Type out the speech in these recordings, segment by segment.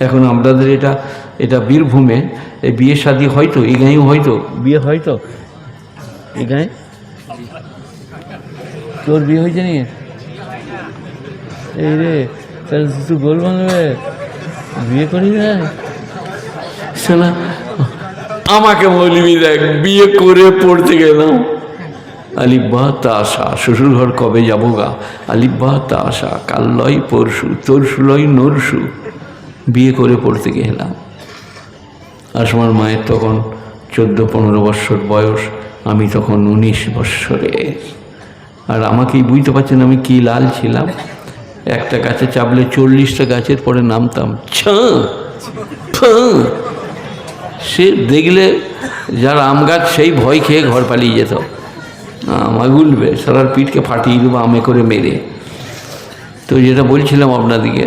এখন আমাদের এটা এটা বীরভূমে এই বিয়ে শাদি হয়তো এই গাঁয়েও হয়তো। বিয়ে হয়তো? এই গাঁয়ে? তোর বিয়ে হয়েছে নি? এই রে তাহলে তুই গোল বাংলাবে বিয়ে করি না? শোনা আমাকে বলবি দেখ বিয়ে করে পড়তে গেলাম। আলিব্বা তাসা শ্বশুর ঘর কবে যাব গা? আলিব্বা তাসা কাল লয় পরশু তরশু লয় নরশু বিয়ে করে পড়তে গেলাম। আসমার মায়ের তখন চোদ্দ পনেরো বৎসর বয়স, আমি তখন উনিশ বৎসরের আর আমাকেই বুঝতে পারছেন আমি কি লাল ছিলাম। একটা গাছে চাপলে চল্লিশটা গাছের পরে নামতাম সে দেখলে যার আম গাছ সেই ভয় খেয়ে ঘর পালিয়ে যেত। আমা গুলবে সারার পিঠকে ফাটিয়ে দেবো আমে করে মেরে। তো যেটা বলছিলাম আপনাদিকে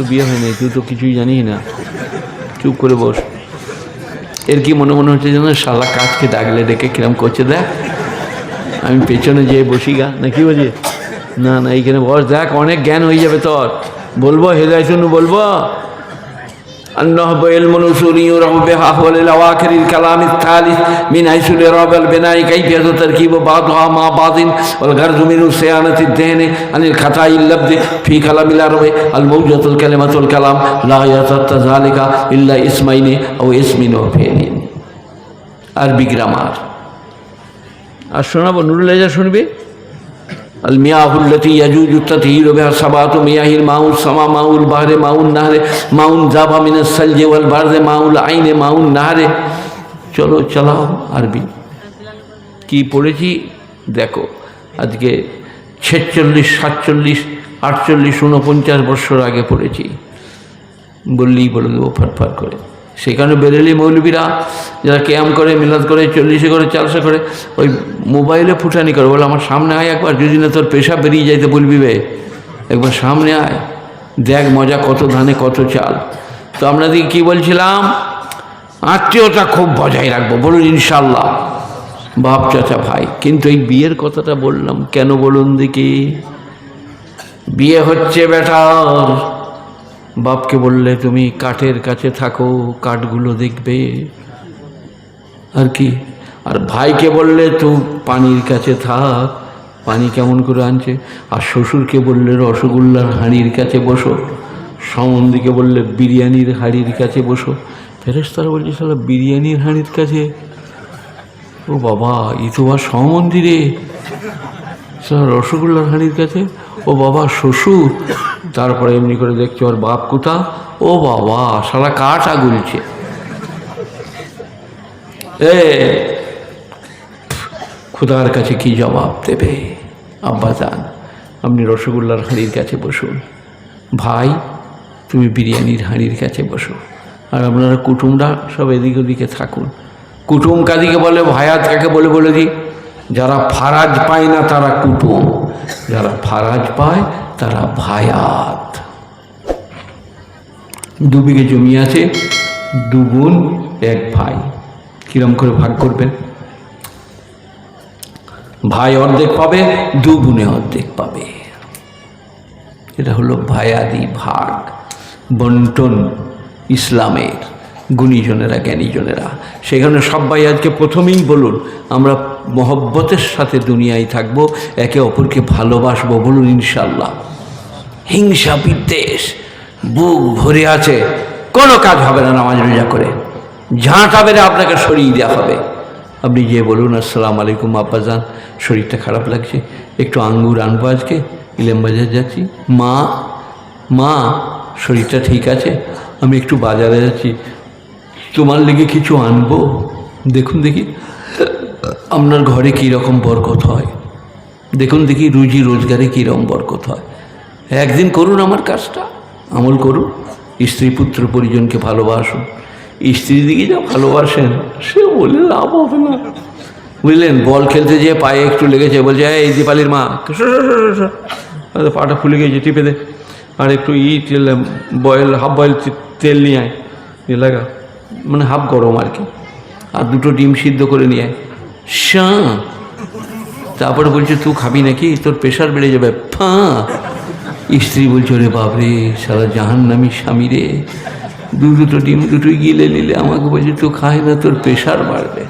তো বিয়ে হয়নি, তুই তো কিছুই জানিস না। চুপ করে বস। এর কি মনে মনে হচ্ছে যেন শালা কাজকে ডাকলে ডেকে কিরম করছে, দেখ। আমি পেছনে যেয়ে বসি গা না কি বলছি? না না, এইখানে বস, দেখ, অনেক জ্ঞান হয়ে যাবে তোর। বলব হেদায় শুনু বলব? النهب علم الأصولي يرغب بها أحوال الأواخر الكلام الثالث من حيث الإعراب البناء كيفية تركيب بعضها مع بعض والغرض من صيانة الذهن عن الخطأ اللفظ في كلام العرب الموجة الكلمة الكلام لا يتأتى ذلك إلا اسمين أو اسم وفعل আরবি গ্রামার আর শোনাবো নুরুল লেজা শুনবে المياه التي يجوز التطهير بها سبعة مياه ماء السماء ماء البحر ماء النهر ماء ذاب من الثلج والبرد ماء العين ماء النهر চলো চালাও আরবি কি পড়েছি দেখো আজকে ছেচল্লিশ সাতচল্লিশ আটচল্লিশ উনপঞ্চাশ বছর আগে পড়েছি বললেই বলে দেবো ফাটফাট করে সেখানে বেরেলি মৌলবীরা যারা ক্যাম করে মিলাদ করে চল্লিশে করে চারশো করে ওই মোবাইলে ফুটানি করে, বলে আমার সামনে আয় একবার যদি না তোর পেশা বেরিয়ে যাইতে বলবি বে, একবার সামনে আয়, দেখ মজা কত ধানে কত চাল। তো আপনাদেরকে কী বলছিলাম? আত্মীয়তা খুব বজায় রাখব, বলুন ইনশাল্লাহ বাপ চাচা ভাই। কিন্তু এই বিয়ের কথাটা বললাম, কেন বলুন দেখি? বিয়ে হচ্ছে বেটার বাপকে বললে তুমি কাঠের কাছে থাকো, কাঠগুলো দেখবে। আর কি? আর ভাইকে বললে তো পানির কাছে থাক, পানি কেমন করে আনছে? আর শ্বশুরকে বললে, রসগোল্লার হাঁড়ির কাছে বসো। সম্বন্ধীকে বললে, বিরিয়ানির হাঁড়ির কাছে বসো। ফেরেস্তারা বলছে সালা বিরিয়ানির হাঁড়ির কাছে? ও বাবা, ই তো আর সমন্দিরে রসগোল্লার হাঁড়ির কাছে? ও বাবা, শ্বশুর। তারপরে এমনি করে দেখছে, ওর বাপ কোথা ও বাবা সারা কাটা গুলছে। খুদার কাছে কি জবাব দেবে? আব্বা যান, আপনি রসগোল্লার হাঁড়ির কাছে বসুন। ভাই, তুমি বিরিয়ানির হাঁড়ির কাছে বসো। আর আপনারা কুটুমরা সব এদিক ওদিকে থাকুন। কুটুম কাদিকে বলে ভায়াত কাকে বলে বলে দিই? যারা ফারাজ পায় না তারা কুটুম, যারা ফারাজ পায় তারা ভায়াত দু বিঘে জমি আছে, দুগুণ এক ভাই। কিরম করে ভাগ করবেন? ভাই অর্ধেক পাবে দু বোনে অর্ধেক পাবে। এটা হলো ভায়াদি ভাগ, বন্টন ইসলামের গুণীজনেরা, জ্ঞানীজনেরা। সেখানে সবাই আজকে প্রথমেই বলুন, আমরা মহব্বতের সাথে দুনিয়ায় থাকব, একে অপরকে ভালোবাসবো বলুন ইনশাল্লাহ হিংসা বিদ্বেষ, বুক ভরে আছে, কোনো কাজ হবে না নামাজ রোজা করে। ঝাঁটা আপনাকে সরিয়ে দেওয়া হবে। আপনি গিয়ে বলুন, আসসালাম আলাইকুম আব্বাজান শরীরটা খারাপ লাগছে। একটু আঙ্গুর আনব আজকে। ইলেম বাজার যাচ্ছি। মা মা, শরীরটা ঠিক আছে? আমি একটু বাজারে যাচ্ছি। তোমার লেগে কিছু আনব? দেখুন দেখি, আপনার ঘরে কী রকম বরকত হয়। দেখুন দেখি, রুজি রোজগারে কীরকম বরকত হয়। একদিন করুন আমার কাজটা। আমল করুন। স্ত্রী পুত্র পরিজনকে ভালোবাসুন। স্ত্রী দিকে যা ভালোবাসেন, সে বলে লাভ হবে না। বুঝলেন? বল খেলতে যেয়ে পায়ে একটু লেগেছে, বলছে, এই দীপালির মা পাটা ফুলে গেছে, টিপে দে। আর একটু ই তেল, বয়েল, হাফ বয়েল তেল নিয়ে আয়। লাগা মানে হাফ গরম আর কি। আর দুটো ডিম সিদ্ধ করে নিয়ে আয়। শাঁ। তারপরে বলছে, তুই খাবি নাকি? তোর প্রেশার বেড়ে যাবে। ফাঁ। স্ত্রী বলছে রে বাবরে সারা জাহান নামি স্বামী রে। দু দুটো ডিম, দুটোই গিলে নিলে আমাকে বলছে, তো খায় না, তোর প্রেশার বাড়বে।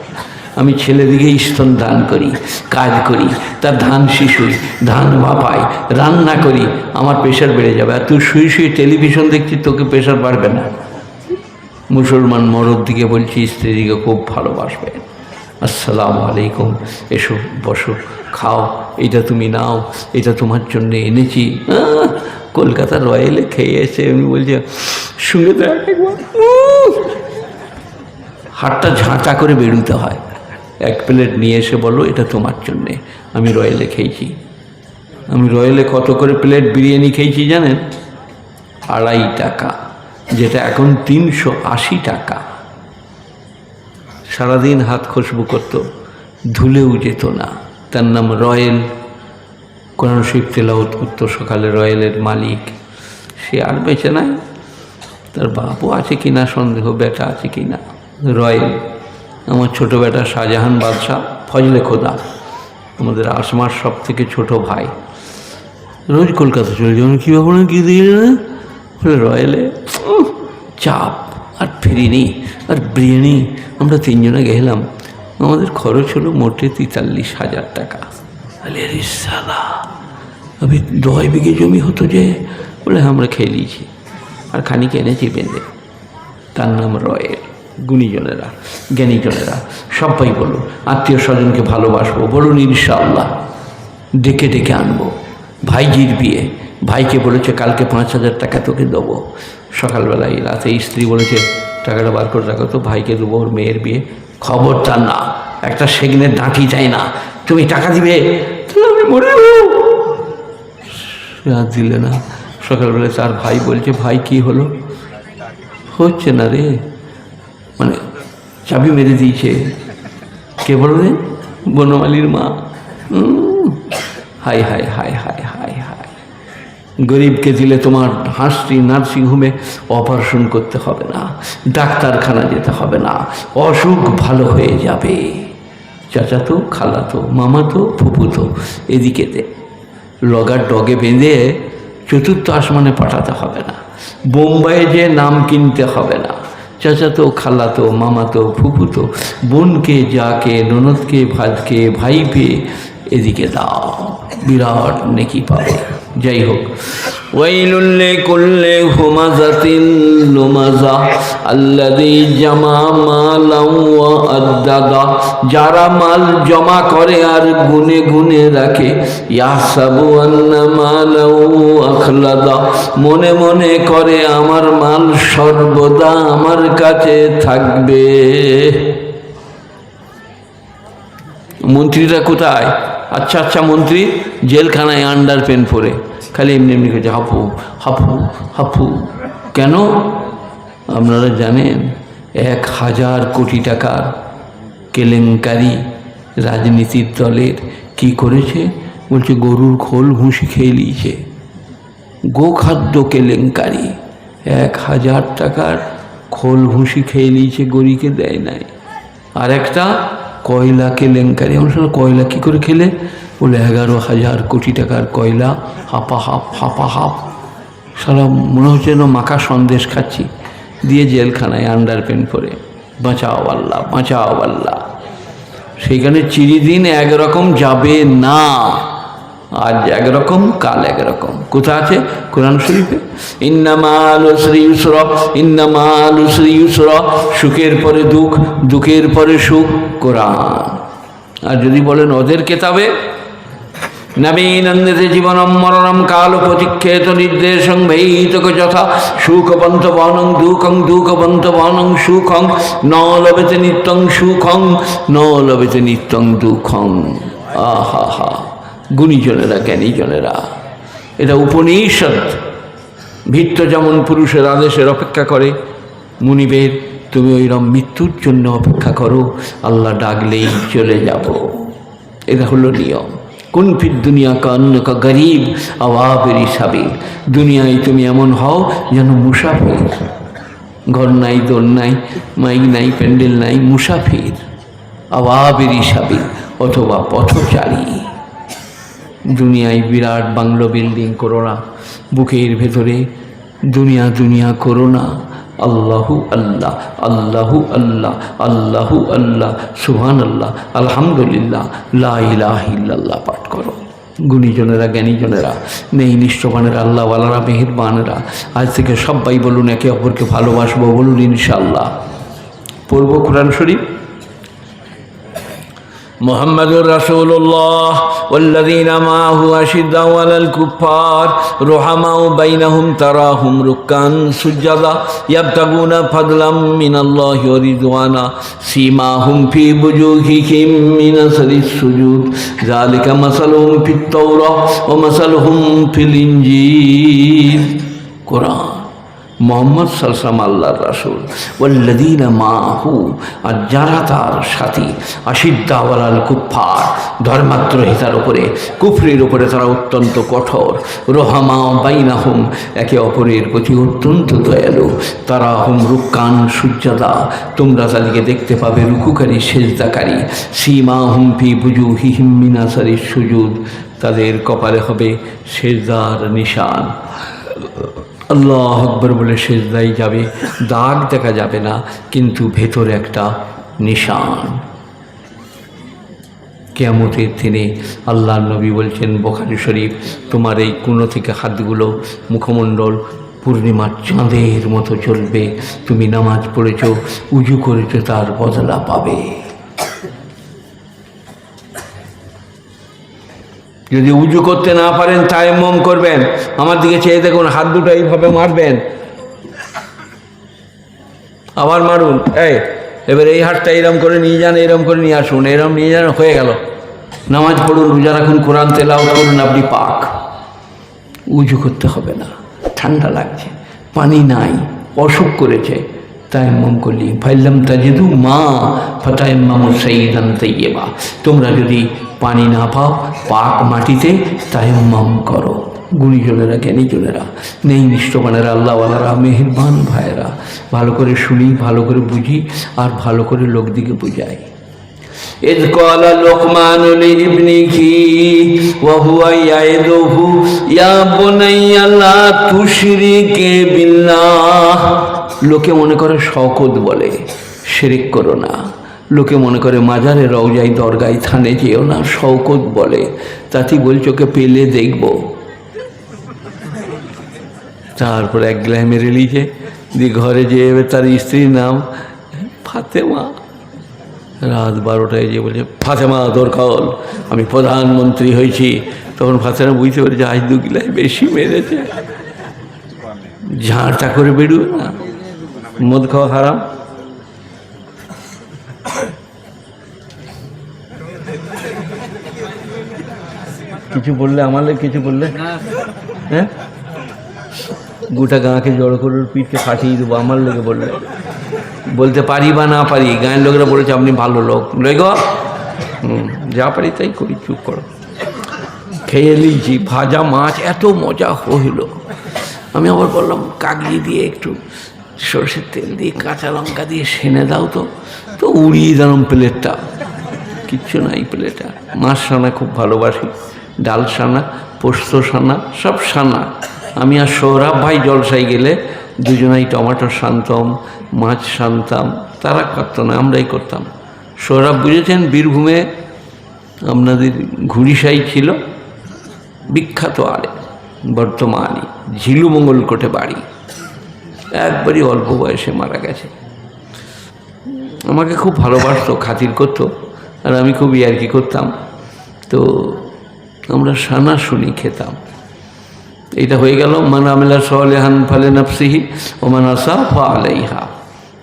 আমি ছেলেদিকে স্তন দান করি, কাজ করি, তার ধান শিশু, ধান মাপাই, রান্না করি, আমার প্রেশার বেড়ে যাবে। আর তুই শুয়ে শুয়ে টেলিভিশন দেখছি তোকে প্রেশার বাড়বে না। মুসলমান মরদ দিকে বলছি, স্ত্রীদিকে খুব ভালোবাসবে। আসসালামু আলাইকুম। এসো, বসো, খাও। এটা তুমি নাও, এটা তোমার জন্য এনেছি। কলকাতা রয়্যালে খেয়ে এসে আমি বলছি, শুনে দেখ! হাতটা ঝাঁটা করে বেরোতে হয়। এক প্লেট নিয়ে এসে বলো এটা তোমার জন্যে, আমি রয়্যালে খেয়েছি। আমি রয়্যালে কত করে প্লেট বিরিয়ানি খেয়েছি জানেন? আড়াই টাকা, যেটা এখন তিনশো আশি টাকা। সারাদিন হাত খুশবু করতো, ধুলেও যেত না। তার নাম রয়েল। কোরআন শরীফ তেলাওত করতো সকালে রয়েলের মালিক। সে আর বেঁচে নাই। তার বাপও আছে কি না সন্দেহ, বেটা আছে কি না রয়েল, আমার ছোট বেটা শাহজাহান বাদশাহ, ফজলে খোদা, আমাদের আসমার সব থেকে ছোট ভাই। রোজ কলকাতা চলে যাবেন কী ব্যাপার কী দিয়ে বলে রয়্যালে চাপ। আর ফিরিনি আর বিরিয়ানি আমরা তিনজনে গেলাম। আমাদের খরচ হলো মোটে তেতাল্লিশ হাজার টাকা। রে সালা আমি দয় বিঘে জমি হতো যে বলে হ্যাঁ, আমরা খেয়ে নিয়েছি। আর খানিক এনেছি বেঁধে। তার নাম রয়েল গুণীজনেরা জ্ঞানীজনেরা। সবাই বলো আত্মীয় স্বজনকে ভালোবাসবো বলুন ইনশাআল্লাহ। ডেকে ডেকে আনব। ভাইজির বিয়ে। ভাইকে বলেছে কালকে পাঁচ হাজার টাকা তোকে দেবো। সকালবেলায় রাতে স্ত্রী বলেছে টাকাটা বার করে রাখো তো, ভাইকে দেবো, ওর মেয়ের বিয়ে। খবর খবরটা না, একটা সেগনের ডাঁটি যায় না। তুমি টাকা দিবে? আমি মরে আর দিলে না, সকালবেলা তার ভাই বলছে, ভাই, কি হলো? হচ্ছে না রে। মানে চাবি মেরে দিয়েছে। কে বলবে বনমালির মা। হাই হাই হাই হাই হাই গরিবকে দিলে তোমার হাসটি নার্সিংহোমে অপারেশন করতে হবে না, ডাক্তারখানা যেতে হবে না, অসুখ ভালো হয়ে যাবে। চাচাতো, খালাতো, মামাতো ফুপুতো এদিকে দে। লগার ডগে বেঁধে চতুর্থ আসমানে পাঠাতে হবে না, বোম্বাইয়ে যে নাম কিনতে হবে না। চাচাতো, খালাতো, মামাতো ফুপুতো বোনকে, যাকে, ননদকে ভাজকে ভাইপে এদিকে দাও, বিরাট নেকি পাবে। যাই হোক ওয়াইলুল্লে কুল্লে হুমাজাতিন লুমাজা আল্লাযী জামা মালাও ওয়া আদ্দাদা যারা মাল জমা করে আর গুনে গুনে রাখে, ইয়াহসাবু আন্না মালাও আখলাদা। মনে মনে করে, আমার মাল সর্বদা আমার কাছে থাকবে। মন্ত্রীরা কোথায়? আচ্ছা আচ্ছা মন্ত্রী, জেলখানায় আন্ডার পেন পরে। খালি এমনি এমনি করছে হাফু হাফু হাফু। কেন? আপনারা জানেন, এক হাজার কোটি টাকার কেলেঙ্কারি রাজনীতির দলের কি করেছে? বলছে, গরুর খোল ঘুষি খেয়ে নিয়েছে। গোখাদ্য কেলেঙ্কারি, এক হাজার টাকার খোল ভুসি খেয়ে নিয়েছে, গরিকে দেয় নাই। আর একটা কয়লা কেলেঙ্কারি আমরা সঙ্গে কয়লা কী করে খেলে বলে, এগারো হাজার কোটি টাকার কয়লা, হাপা, হাপ হাপা, হাপ। সারা মনে হচ্ছে যেন মাখা সন্দেশ খাচ্ছি। দিয়ে জেলখানায় আন্ডার পেন পরে, বাঁচাও আল্লাহ বাঁচাও আল্লাহ। সেইখানে চিরিদিন একরকম যাবে না। আজ একরকম, কাল একরকম। কোথা আছে? কোরআন শরীফে? ইন্নামাল শ্রী ইউসর ইন্নামাল শ্রী ইউসর, সুখের পরে দুঃখ, দুঃখের পরে সুখ, কোরআন। আর যদি বলেন ওদের কেতাবে নবীনন্দিতে জীবনম মরণম কাল প্রতিক্ষেত নির্দেশং ভৈতক যথা সুখবন্ত বনং দুঃখং দুঃখবন্ত বনং সুখং, ন লবেতে নিত্যং সুখং, ন লবেতে নিত্যং দুঃখং। আহা, হা। গুণীজনেরা, জ্ঞানীজনেরা। এটা উপনিষদ ভিত্ত যেমন পুরুষের আদেশের অপেক্ষা করে, মুনিবের, তুমি ওইরকম মৃত্যুর জন্য অপেক্ষা করো, আল্লাহ ডাকলেই চলে যাব। এটা হলো নিয়ম। কোন ফির দুনিয়া কা অন্য কা গরিব আওয়াবের হিসাবে দুনিয়ায় তুমি এমন হও যেন মুসাফির। ঘর নাই দোল নাই, মাইক নাই, প্যান্ডেল নাই, মুসাফির। আওয়াবের হিসাবে অথবা পথচারী। দুনিয়ায় বিরাট বাংলো বিল্ডিং করো না বুকের ভেতরে দুনিয়া দুনিয়া করো না আল্লাহু আল্লাহ আল্লাহু আল্লাহ আল্লাহু আল্লাহ সুহান আল্লাহ আলহামদুলিল্লাহ, লা ইলাহা ইল্লাল্লাহ পাঠ করো। গুণীজনেরা, জ্ঞানীজনেরা, নেই নিষ্ঠবানেরা, আল্লাহওয়ালারা, মেহেরবানেরা, আজ থেকে সবাই বলুন একে অপরকে ভালোবাসবো বলুন ইনশাল্লাহ পড়ব কোরআন শরীফ। محمد رسول الله والذين معه أشداء على الكفار رحماء بينهم تراهم ركعا سجدا يبتغون فضلا من الله ورضوانا سيماهم في وجوههم من أثر السجود ذلك مثلهم في التوراة ومثلهم في الإنجيل. قرآن. মোহাম্মদ সালসাম আল্লাহর রাসুল। ওয়াল্লাদিনা মাহু, আর যারা তার সাথী আশিদ্দাওয়ালাল কুফার ধর্মাত্রহিতার উপরে, কুফরির উপরে তারা অত্যন্ত কঠোর। রোহামা বাইনাহুম, একে অপরের প্রতি অত্যন্ত দয়ালু। তারা হুম রুকান সূর্যাদা তোমরা তাদেরকে দেখতে পাবে রুকুকারী, সেজদাকারী। সীমা হুমফি বুজু হিহিমিনাসারি সুজুদ, তাদের কপালে হবে সেজদার নিশান। আল্লাহ আকবর বলে সেজদাই যাবে, দাগ দেখা যাবে না, কিন্তু ভেতরে একটা নিশান। কেয়ামতের দিনে আল্লাহ নবী বলছেন, বোখারি শরীফ, তোমার এই কুনো থেকে হাতগুলো মুখমণ্ডল পূর্ণিমার চাঁদের মতো চলবে, তুমি নামাজ পড়েছ, উজু করেছ, তার বদলা পাবে। যদি উজু করতে না পারেন, তায়াম্মম করবেন। আমার দিকে চেয়ে দেখুন, হাত দুটো এইভাবে মারবেন। আবার মারুন। এই, এবার এই হাতটা এরম করে নিয়ে যান, এরম করে নিয়ে আসুন, এরম নিয়ে যান, হয়ে গেল। নামাজ পড়ুন, রোজা রাখুন, কোরআন তেলাও করুন, আপনি পাক। উজু করতে হবে না। ঠান্ডা লাগছে, পানি নাই, অসুখ করেছে। তায়াম্মম করলি ফাইল্লাম তাজিদু মা ফাতায়াম্মামু সাইয়্যিদান তাইয়্যিবা তোমরা যদি পানি না পাও পাক মাটিতে তায়াম্মাম করো গুণীজনেরা জ্ঞানীজনেরা নেই নিষ্ঠবানেরা আল্লাহওয়ালারা মেহেরবান ভাইয়েরা ভালো করে শুনি ভালো করে বুঝি আর ভালো করে লোকদিকে বুঝাই إذ قال لقمان لابنه وهو يعظه يا بني لا تشرك بالله লোকে মনে করে শকত বলে, শিরিক করো না। লোকে মনে করে মাজারে রওজাই দরগাই থানে যেও না, শওকত বলে। তাতে বলছো, ওকে পেলে দেখব। তারপর এক গ্লাহ মেরে লিখে দিয়ে ঘরে যেয়ে তার স্ত্রীর নাম ফাতেমা। রাত বারোটায় যে বলছে ফাতেমা, দরকাল, আমি প্রধানমন্ত্রী হয়েছি। তখন ফাতেমা বুঝতে পেরেছে আজ দু গিলায় বেশি মেরেছে। ঝাঁটা করে বেরুবে না। মদ খাওয়া হারাম কিছু বললে আমার কিছু বললে? হ্যাঁ? গোটা গাঁকে জড়ো করে পিঠকে ফাটিয়ে দেবো, আমার লোকে বললে। বলতে পারি বা না পারি, গাঁয়ের লোকেরা বলেছে আপনি ভালো লোক। লই গো। হুম, যা পারি তাই করি, চুপ করো। খেয়ে নিয়েছি, ভাজা মাছ, এত মজা হইল। আমি আবার বললাম কাগজি দিয়ে একটু সরষের তেল দিয়ে কাঁচা লঙ্কা দিয়ে সেনে দাও তো। তো উড়িয়ে দিলাম প্লেটটা। কিচ্ছু নাই প্লেটটা। মাছ সানা খুব ভালোবাসি, ডাল সানা, পোস্ত সানা, সব সানা। আমি আর সৌরভ ভাই জলসাই গেলে দুজনাই টমেটো শান্তম মাছ শান্তাম তারা করতো না, আমরাই করতাম। সৌরভ বুঝেছেন, বীরভূমে আপনাদের ঘুড়িসাই ছিল বিখ্যাত আরে বর্তমানে ঝিলু মঙ্গলকোটে বাড়ি। একবারই অল্প বয়সে মারা গেছে। আমাকে খুব ভালোবাসতো, খাতির করতো, আর আমি খুব ইয়ার্কি করতাম। তো আমরা সানা শুনি খেতাম। এটা হয়ে গেল, মান আমেলা সলেহান ফালে নাফসিহি ও মান আসা ফা আলাইহা।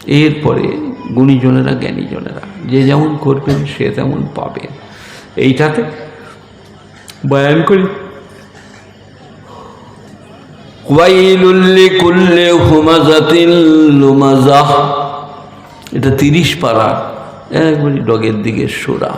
এরপরে গুণীজনেরা, জ্ঞানীজনেরা, যে যেমন করবেন সে তেমন পাবেন। এইটাতে বয়ান করি। এটা তিরিশ পারা একবারই ডগের দিকে সোরা।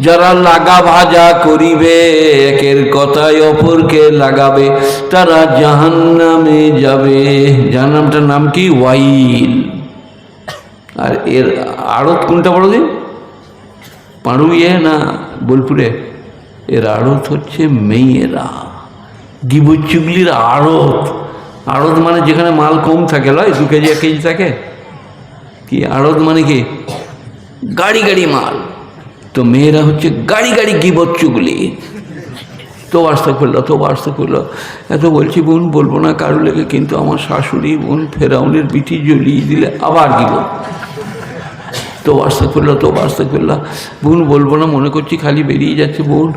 যারা লাগা ভাজা করিবে, একের কথায় অপরকে লাগাবে, তারা জাহান্নামে যাবে। জাহান্নামটার নাম কি? ওয়াইল। আর এর আড়ত কোনটা বড় দিন? পাড়ুইয়ে না? বোলপুরে, এর আড়ত হচ্ছে মেয়েরা। গিবুচুগলির আড়ত। আড়ত মানে যেখানে মাল কম থাকে, লয়, দু কেজি, এক কেজি থাকে? কি আড়ত মানে কি? গাড়ি গাড়ি মাল। তো মেয়েরা হচ্ছে গাড়ি গাড়ি গিবত চুগলি। তো আসতে করল, তো আসতে করল। এত বলছি, বোন, বলব না কারও লেগে, কিন্তু আমার শাশুড়ি, বোন, ফেরাউনের বিটি জ্বলিয়ে দিলে আবার দিব তো আসতে করল তো আসতে করল বোন, বলব না, মনে করছি খালি বেরিয়ে যাচ্ছে বোন।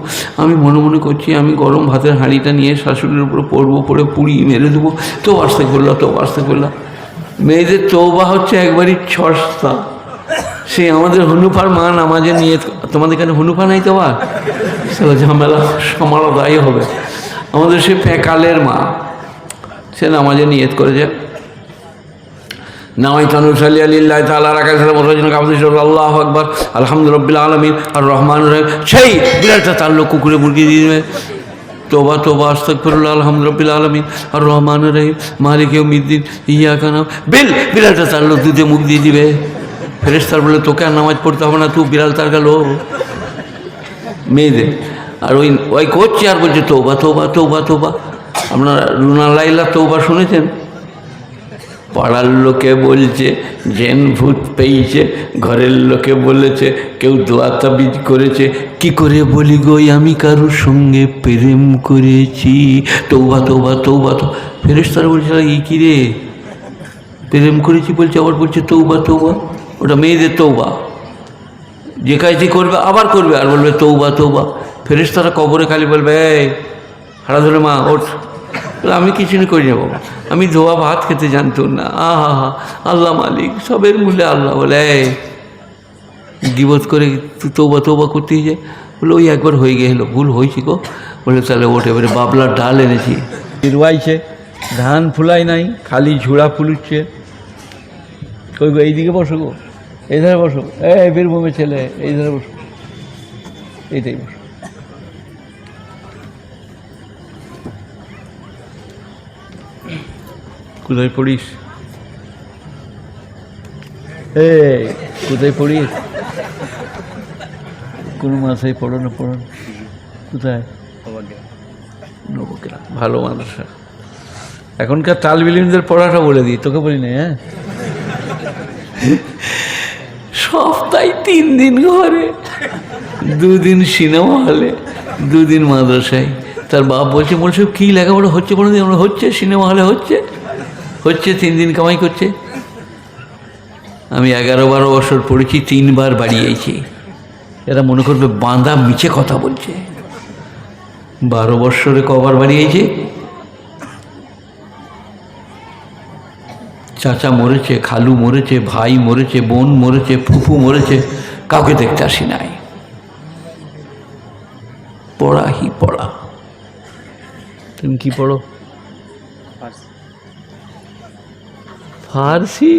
আমি মনে মনে করছি আমি গরম ভাতের হাঁড়িটা নিয়ে শাশুড়ির উপরে পড়ব পড়ে পুড়ি মেরে দেবো। তো আসতে করল তো আসতে করল মেয়েদের তৌবা হচ্ছে একবারই ছস্তা সে আমাদের হনুফার মা নামাজে নিয়ে তোমাদের এখানে হনুফা নাই তো আর ঝামেলা সমালোদায় হবে। আমাদের সে ফ্যাকালের মা, সে নামাজে নিয়ত করেছে। নামাই তানুসালি আলিল্লাহ তালা রাখা সালাম ওসাজন কাবদিস আল্লাহ আকবর আলহামদুলিল্লাহ আলমিন আর রহমান রহিম সেই বিড়ালটা তার লোক কুকুরে মুরগি দিয়ে দেবে তোবা তোবা আস্তফরুল্লাহ আলহামদুলিল্লাহ আলমিন আর রহমান রহিম মালিক উমিদ্দিন ইয়া কানাম বিল বিড়ালটা তার লোক দুধে মুখ দিয়ে দিবে ফেরেস্তার বলে তোকে আর নামাজ পড়তে হবে না তুই বিড়াল তার গেল মেয়েদের আর ওই ওই করছে আর বলছে তৌবা তোবা তৌবা তৌবা আপনারা রুনা লাইলা তৌবা শুনেছেন পাড়ার লোকে বলছে, জেন ভূত পেয়েছে। ঘরের লোকে বলেছে, কেউ দোয়া তাবিজ করেছে। কি করে বলি গো আমি কারোর সঙ্গে প্রেম করেছি? তৌবা তৌবা তৌবা তো ফেরেস্তার বলছে ই কি রে? প্রেম করেছি বলছে, আবার বলছে তৌবা তৌবা। ওটা মেয়েদের তৌবা। যে কাজটি করবে, আবার করবে। আর বলবে, তৌবা তৌবা। ফেরেস্তারা কবরে খালি বলবে, এই হারা ধরে মা, ওঠ। আমি কিছু করি না বাবা। আমি ধোয়া ভাত খেতে জানতাম না। আহা হা আল্লাহ মালিক, সবের মূল্যে আল্লাহ বলে গিবত করে তৌবা তৌবা করতেই যায় বলে, ওই একবার হয়ে গেলো, ভুল হয়েছি গো। বলে, তাহলে ওঠ এবারে বাবলার ডাল এনেছি। রুয়াইছে ধান ফুলাই নাই, খালি ঝুড়া ফুলুচ্ছে। কই গো, এইদিকে বসো গো এই ধারে বসো। এই বীরভূমের ছেলে এই ধারে বসো। এইটাই বসো। কোথায় পড়িস? এই কোথায় পড়িস? কোনো মাসায় পড়ো না পড়ো না। কোথায়? ভালো মাদ্রাসা এখনকার তাল তালবিলিমদের পড়াটা বলে দিই তোকে বলি না হ্যাঁ? সপ্তাহে তিন দিন ঘরে দুদিন সিনেমা হলে দুদিন মাদ্রাসায়। তার বাপ বলছে বলছে কী লেখাপড়া হচ্ছে কোনো দিন হচ্ছে সিনেমা হলে হচ্ছে। হচ্ছে, তিন দিন কামাই করছে। আমি এগারো বারো বছর পড়েছি, তিনবার বাড়িয়েছি। এরা মনে করবে বাঁধা মিছে কথা বলছে। বারো বৎসরে কবার বাড়িয়েছে। চাচা মরেছে, খালু মরেছে, ভাই মরেছে, বোন মরেছে, ফুফু মরেছে, কাউকে দেখতে আসি নাই। পড়া হি পড়া। তুমি কি পড়ো? ফার্সি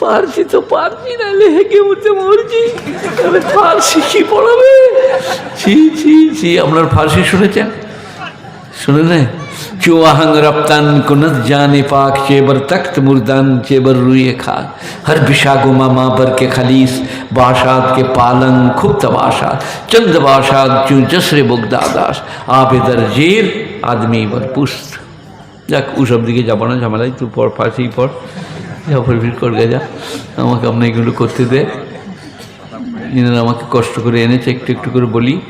ফার্সি তো পারছি না লেগে উঠতে মরছি তবে ফার্সি কি পড়াবে ছি ছি ছি আপনার ফার্সি শুনেছেন শুনে নেই चुआहंग रफ्तान कुनत जाने पाक चेबर तख्त मुर्दान चेबर रुए खाक हर बिशागो मामा बर के खलीस बाशात के पालंग खुब तबाशात चंद बाशात चू जसरे बुगदादास आप इधर जेर आदमी बर पुस्त যাক ওসব দিকে যাব না ঝামেলায় তুই পর, পাশেই পর। যাফর ভিড় কর যা আমাকে আপনি এগুলো করতে দে। এনারা আমাকে কষ্ট করে এনেছে, একটু একটু করে বলি।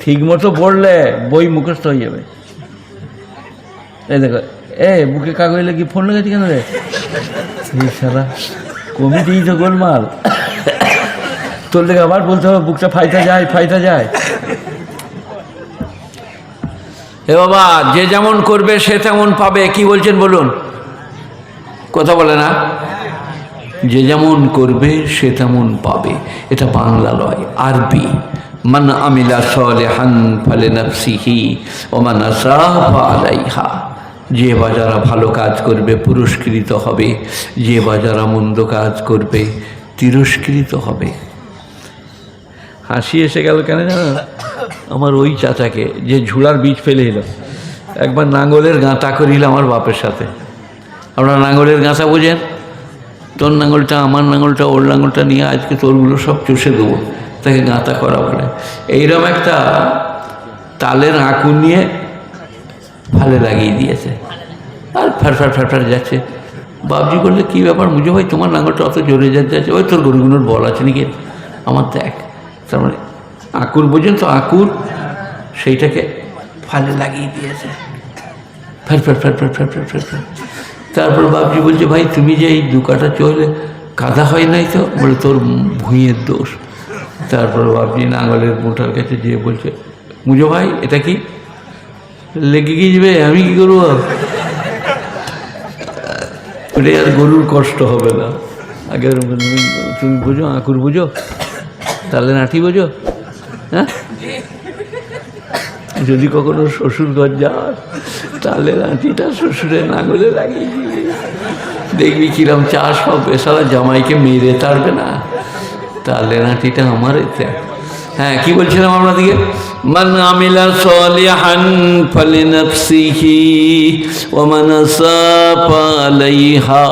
ঠিক মতো পড়লে বই মুখস্থ হয়ে যাবে। এই দেখো, এ, বুকে কাগজ লাগি ফোন লাগাচ্ছি কেন রে? সারা কমিটি তো গোলমাল। তোর দেখে আবার বলতে হবে, বুকটা ফাইটা যায় ফাইটা যায়। এ বাবা, যে যেমন করবে, সে তেমন পাবে। কি বলছেন বলুন? কথা বলে না? যে যেমন করবে, সে তেমন পাবে। এটা বাংলা লয়, আরবি। মান আমিলা সলেহান ফালে নফসিহি ও মান আলাইহা। যে বা যারা ভালো কাজ করবে, পুরস্কৃত হবে। যে বা যারা মন্দ কাজ করবে, তিরস্কৃত হবে। হাসি এসে গেল কেন জানো? আমার ওই চাচাকে, যে ঝুলার বীজ ফেলে এলো। একবার নাঙ্গলের গাঁথা করিল আমার বাপের সাথে। আপনারা নাঙ্গলের গাঁথা বোঝেন? তোর নাঙলটা আমার নাঙলটা ওর নাঙলটা নিয়ে আজকে তোরগুলো সব চষে দেবো। তাকে গাঁথা করা বলে। এইরকম একটা তালের আঁকুর নিয়ে ফালে লাগিয়ে দিয়েছে। আর ফ্যার ফ্যার যাচ্ছে। বাবজি বললে, কী ব্যাপার মুজো ভাই তোমার নাঙলটা অত জোরে যাচ্ছে? ওই তোর গরুগুলোর বল আছে নাকি? আমার দেখ। তার মানে আঁকুর বোঝেন তো আঁকুর সেইটাকে ফালে লাগিয়ে দিয়েছে। ফের ফের ফের ফের ফের ফের ফের ফের। তারপর বাবজি বলছে, ভাই, তুমি যে এই দু কাটা চলে কাদা হয় নাই তো? বলে, তোর ভুঁইয়ের দোষ। তারপর বাবজি নাঙ্গলের মোটার কাছে যেয়ে বলছে মুজো ভাই, এটা কি লেগে গিয়েছে? আমি কি করব? আর গরুর কষ্ট হবে না। আগে তুমি- তুমি বুঝো, আঁকুর বুঝো। তাহলে নাঠি বোঝো হ্যাঁ? যদি কখনো শ্বশুর ঘর যাস তাহলে নাতিটা শ্বশুরের নাঙলে লাগিয়ে দেখবি কিরম চাষ হবে। সারা জামাইকে মেরে তারবে না। তাহলে নাতিটা আমার এতে হ্যাঁ কি বলছিলাম আপনাদেরকে মান আমিলা সালিহান ফালিনাফসিহি ওয়া মান আসাফা আলাইহা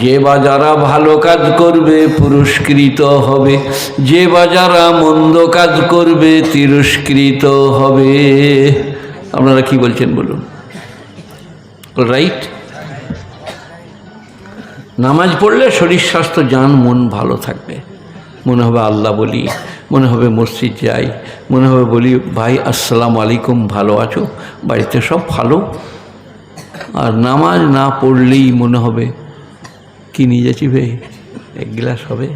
যে বা যারা ভালো কাজ করবে পুরস্কৃত হবে, যে বা যারা মন্দ কাজ করবে তিরস্কৃত হবে। আপনারা কি বলছেন বলুন? রাইট নামাজ পড়লে শরীর স্বাস্থ্য যান মন ভালো থাকবে। মনে হবে আল্লাহ বলি, মনে হবে মসজিদ যাই, মনে হবে বলি, ভাই, আসসালাম আলাইকুম, ভালো আছো? বাড়িতে সব ভালো? আর নামাজ না পড়লেই মনে হবে কি নিয়ে যাচ্ছি ভাই? এক গ্লাস হবে।